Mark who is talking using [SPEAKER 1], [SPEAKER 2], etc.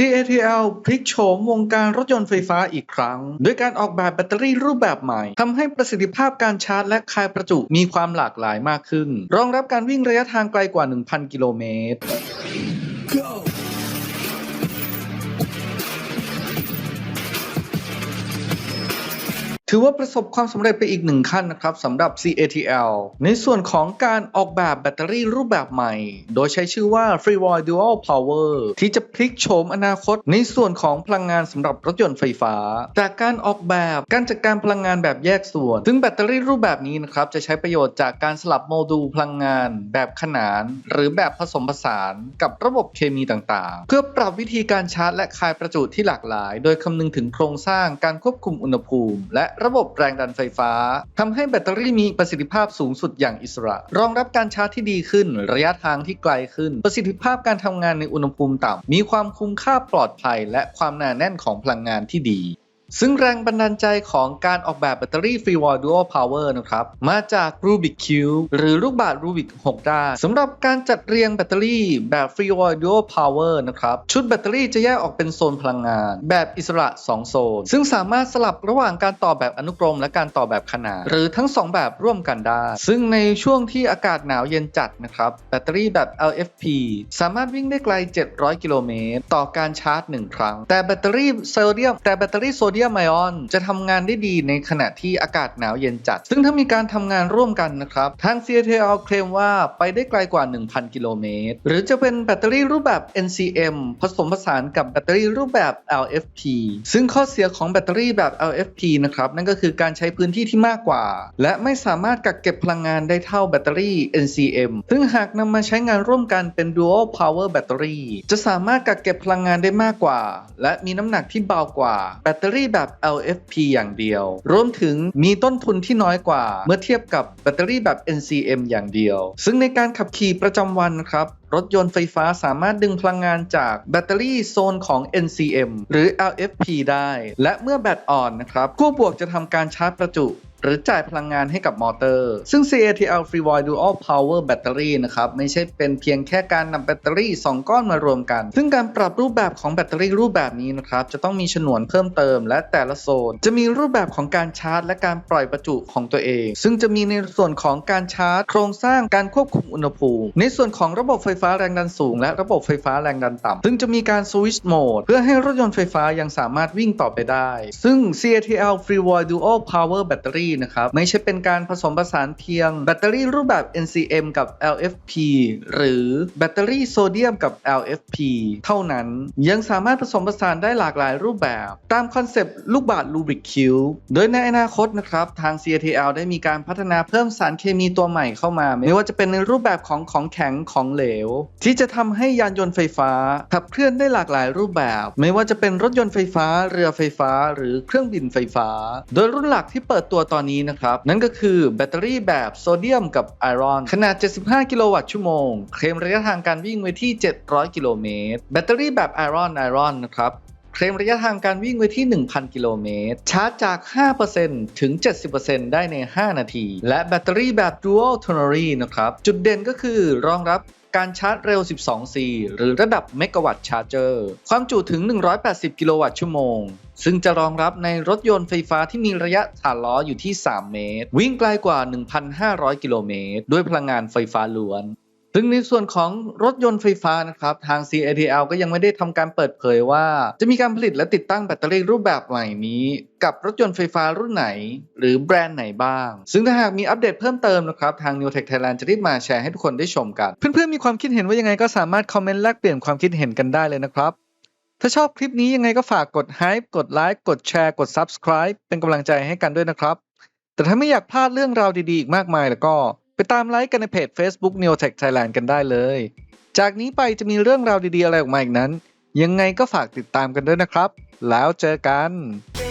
[SPEAKER 1] CATL พลิกโฉมวงการรถยนต์ไฟฟ้าอีกครั้ง ด้วยการออกแบบแบตเตอรี่รูปแบบใหม่ทำให้ประสิทธิภาพการชาร์จและคายประจุมีความหลากหลายมากขึ้น รองรับการวิ่งระยะทางไกลกว่า 1,000 กิโลเมตร ถือว่าประสบความสำเร็จไปอีกหนึ่งขั้นนะครับสำหรับ CATL ในส่วนของการออกแบบแบตเตอรี่รูปแบบใหม่ โดยใช้ชื่อว่า FreeVoid Dual Power ที่จะพลิกโฉมอนาคตในส่วนของพลังงานสำหรับรถยนต์ไฟฟ้า จากการออกแบบการจัดการพลังงานแบบแยกส่วน ซึ่งแบตเตอรี่รูปแบบนี้นะครับจะใช้ประโยชน์จากการสลับโมดูลพลังงาน แบบขนาน หรือแบบผสมผสานกับระบบเคมีต่างๆ เพื่อปรับวิธีการชาร์จ และคายประจุที่หลากหลาย โดยคำนึงถึงโครงสร้างการควบคุมอุณหภูมิ และระบบแรงดันไฟฟ้าทำให้แบตเตอรี่มีประสิทธิภาพสูงสุดอย่างอิสระ รองรับการชาร์จที่ดีขึ้น ระยะทางที่ไกลขึ้น ประสิทธิภาพการทำงานในอุณหภูมิต่ำมีความคุ้มค่าปลอดภัย และความหนาแน่นของพลังงานที่ดี ซึ่งแรงบันดาลใจของการออกแบบแบตเตอรี่ Free Wall Dual Power นะครับ มาจาก Rubik Cube หรือลูกบาศก์ Rubik 6 ด้านสำหรับการจัดเรียงแบตเตอรี่แบบ Free Wall Dual Power นะครับ ชุดแบตเตอรี่จะแยกออกเป็นโซนพลังงาน แบบอิสระ 2 โซน ซึ่งสามารถสลับระหว่างการต่อแบบอนุกรม และการต่อแบบขนานหรือทั้ง 2 แบบร่วมกันได้ ซึ่งในช่วงที่อากาศหนาวเย็นจัดนะครับแบตเตอรี่แบบ LFP สามารถวิ่งได้ไกล 700 กิโลเมตรต่อการชาร์จ 1 ครั้ง แต่แบตเตอรี่โซเดียมแต่แบตเตอรี่โซเดียมไอออนจะทำงานได้ดีในขณะที่อากาศหนาวเย็นจัด ซึ่งถ้ามีการทำงานร่วมกันนะครับ ทาง CATL เคลมว่าไปได้ไกลกว่า 1,000 กิโลเมตร หรือจะเป็นแบตเตอรี่รูปแบบ NCM ผสมผสานกับแบตเตอรี่รูปแบบ LFP ซึ่งข้อเสียของแบตเตอรี่แบบ LFP นะครับ นั่นก็คือการใช้พื้นที่ที่มากกว่า และไม่สามารถกักเก็บพลังงานได้เท่าแบตเตอรี่ NCM ซึ่งหากนำมาใช้งานร่วมกันเป็น Dual Power Battery จะสามารถกักเก็บพลังงานได้มากกว่า และมีน้ำหนักที่เบากว่าแบตเตอรี่แบบ LFP อย่างเดียว รวมถึงมีต้นทุนที่น้อยกว่า เมื่อเทียบกับแบตเตอรี่แบบ NCM อย่างเดียว ซึ่งในการขับขี่ประจำวันครับรถยนต์ไฟฟ้าสามารถดึงพลังงานจากแบตเตอรี่โซนของ NCM หรือ LFP ได้ และเมื่อแบตอ่อนนะครับกู้บวกจะทำการชาร์จประจุ หรือจ่ายพลังงานให้กับมอเตอร์ ซึ่ง CATL Free Void Dual Power Battery นะครับ ไม่ใช่เป็นเพียงแค่การนำแบตเตอรี่ 2 ก้อนมารวมกัน ซึ่งการปรับรูปแบบของแบตเตอรี่รูปแบบนี้นะครับ จะต้องมีฉนวนเพิ่มเติมและแต่ละโซน จะมีรูปแบบของการชาร์จ และการปล่อยประจุของตัวเอง ซึ่งจะมีในส่วนของการชาร์จ โครงสร้างการควบคุมอุณหภูมิ ในส่วนของระบบไฟฟ้าแรงดันสูง และระบบไฟฟ้าแรงดันต่ำซึ่งจะมีการสวิตช์โหมดเพื่อให้รถยนต์ไฟฟ้ายังสามารถวิ่งต่อไปได้ ซึ่ง CATL Free Void Dual Power Battery นะครับ ไม่ใช่เป็นการผสมผสานเพียงแบตเตอรี่รูปแบบ NCM กับ LFP หรือแบตเตอรี่โซเดียมกับ LFP เท่านั้นยังสามารถผสมผสานได้หลากหลายรูปแบบ ตามคอนเซปต์ลูกบาศก์ Rubik Cube โดยในอนาคตนะครับ ทาง CATL ได้มีการพัฒนาเพิ่มสารเคมีตัวใหม่เข้ามา ไม่ว่าจะเป็นในรูปแบบของของแข็งของเหลว ที่จะทำให้ยานยนต์ไฟฟ้า ขับเคลื่อนได้หลากหลายรูปแบบ ไม่ว่าจะเป็นรถยนต์ไฟฟ้า เรือไฟฟ้า หรือเครื่องบินไฟฟ้า โดยรุ่นหลักที่เปิดตัวตอนนี้นะครับ นั่นก็คือแบตเตอรี่แบบโซเดียมกับไอรอน ขนาด 75 กิโลวัตต์ชั่วโมง เคลมระยะทางการวิ่งไว้ที่ 700 กิโลเมตร แบตเตอรี่แบบไอรอนไอรอนนะครับ เคลมระยะทางการวิ่งไว้ที่ 1,000 กิโลเมตร ชาร์จจาก 5%ถึง 70%ได้ใน 5 นาที และแบตเตอรี่แบบ Dual Tonary นะครับ จุดเด่นก็คือรองรับการชาร์จเร็ว 12C หรือระดับเมกะวัตต์ชาร์เจอร์ ความจุถึง 180 กิโลวัตต์ชั่วโมง ซึ่งจะรองรับในรถยนต์ไฟฟ้าที่มีระยะฐานล้ออยู่ที่ 3 เมตร วิ่งไกลกว่า 1,500 กิโลเมตร ด้วยพลังงานไฟฟ้าล้วน ซึ่งในส่วนของรถยนต์ไฟฟ้านะครับ ทาง CATL ก็ยังไม่ได้ทำการเปิดเผยว่า จะมีการผลิตและติดตั้งแบตเตอรี่รูปแบบใหม่นี้ กับรถยนต์ไฟฟ้ารุ่นไหน หรือแบรนด์ไหนบ้าง ซึ่งถ้าหากมีอัปเดตเพิ่มเติมนะครับ ทาง New Tech Thailand จะรีบมาแชร์ให้ทุกคนได้ชมกัน เพื่อนๆมีความคิดเห็นว่ายังไงก็สามารถคอมเมนต์แลกเปลี่ยนความคิดเห็นกันได้เลยนะครับถ้าชอบคลิปนี้ยังไงก็ฝากกด Hype กดไลค์กดแชร์กด Subscribe เป็นกำลังใจให้กันด้วยนะครับ แต่ถ้าไม่อยากพลาดเรื่องราวดีๆอีกมากมายแล้วก็ ไปตามไลค์กันในเพจ Facebook Neotech Thailand กันได้เลย จากนี้ไปจะมีเรื่องราวดีๆอะไรออกมาอีกนั้น ยังไงก็ฝากติดตามกันด้วยนะครับ แล้วเจอกัน
[SPEAKER 2] Baby